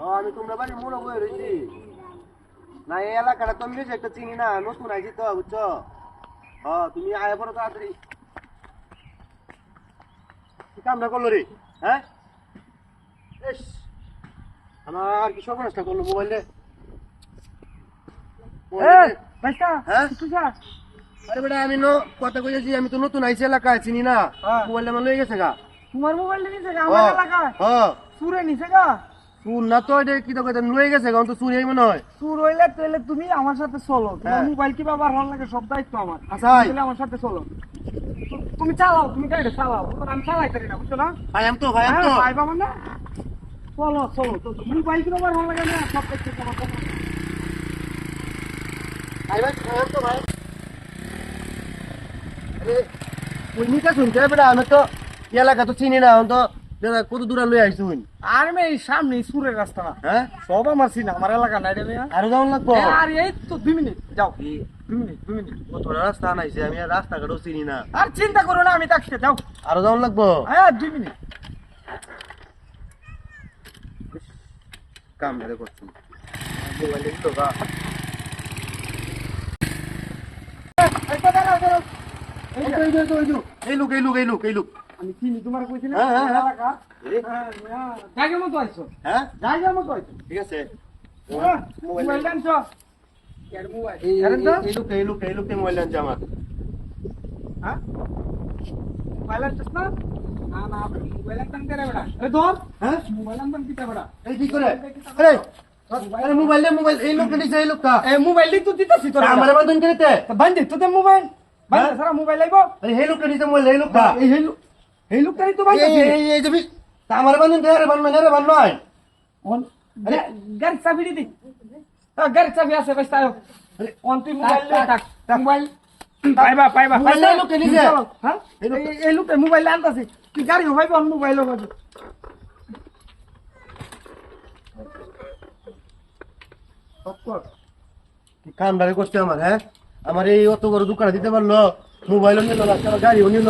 হ্যাঁ আমি তোমরা বাড়ি মোড়ে বয়ে রয়েছি। না এই এলাকাটা তো আমি বেশি একটা চিনি না নতুন আইছি তো বুঝছ? হ্যাঁ তুমি আয় পড়ো তাড়াতাড়ি। কি কামটা করল রে? হ্যাঁ? ইস, আমার কি সর্বনাশটা করল মোবাইলে? হ্যাঁ? আরে বেটা আমি নো কথা কইছি আমি তো নতুন আইছি এলাকায় চিনি না। হ্যাঁ। মোবাইলটা আমার লয়ে গেছে গা। তোমার মোবাইল নিছে গা আমার এলাকায়? হ্যাঁ। চুরে নিছে গা? শুন না তো এটা কি লয়ে গেছে গা তো চুরি মনে হয়। চুর হইলে তাহলে তুমি আমার সাথে চলো। তোমার হ্যাঁ। মোবাইল কি হল লাগে সব দায়িত্ব আমার। আচ্ছা তাহলে আমার সাথে চলো। তুমি চালাও তুমি গাড়িটা চালাও। আমি না বুঝছ না? ভাই আমি তো ভাই আমি তো। হ্যাঁ, ভাই বাবা না। চলো চলো তো মোবাইল কি হল লাগে না সব দায়িত্ব তোমার ভাই ভাই ভাই তো ভাই। আরে ওই নিকা শুনছে বেটা আমি তো এলাকা তো চিনি না আমি তো দাদা কত দূর লয়ে আইছি হইন? আর আমি এই সামনে সুরের রাস্তা না। হ্যাঁ? সব আমার চিনা আমার এলাকা নাই রে আরও যাওয়ান লাগবো? আর এই তো দুই মিনিট যাও। দুই মিনিট দুই মিনিট। কতটা রাস্তা নাইছে আমি আর রাস্তাঘাটও চিনি না। আর চিন্তা করো না আমি থাকতে যাও। আরও যাওয়ান লাগবো? হ্যাঁ দুই মিনিট। কাম ধরে করছি মোবাইল তো গা। এই লুক এই লুক এই লুক এই লুক। আমি চিনি তোমার কইছিলাম জায়গার মতো আইছো? হ্যাঁ? জায়গার মতো আইছো? ঠিক আছে। মোবাইল আনছো এর মোবাইল। এই তো? লুক এই লুক এই লুক মোবাইল আনছে আমার। হ্যাঁ? মোবাইল আনছিস না? মোবাইল মোবাইল এই কি করে? আরে আরে মোবাইল দে মোবাইল। এই লোকটা মোবাইল তো দিতাছি তোর আমার বান্ধন করতে বান্ধি তো? দে মোবাইল। বান্ধি হ্যাঁ? সারা মোবাইল আইবো। এই লোকটা দিছে মোবাইল এই লোকটা। এই এই লোক এই লোকটাই তো এই এই যে আমার বান্ধন দেরে বান্ধন দেরে বান্ধন নয়। অন গাড়ি চাবি দি হ্যাঁ গাড়ি চাবি আছে ভাই তাই অন তুই মোবাইল লে থাক। মোবাইল পাইবা পাইবা এই লোকটা নিছে। হ্যাঁ? এই লোকটা- মোবাইল আনতাছি। তুই গাড়ি হইবা অন মোবাইল হবে কি কাম দাঁড়িয়ে করছে আমার হ্যাঁ? আমার এই অত বড় দোকানে দিতে পারল মোবাইলও নিল গাড়িও নিল?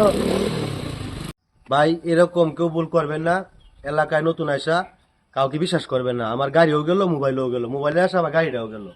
ভাই, এরকম কেউ ভুল করবেন না। এলাকায় নতুন আসা কাউকে বিশ্বাস করবেন না। আমার গাড়িও গেল, মোবাইলও গেল। মোবাইলে আসা আমার গাড়িটাও গেল।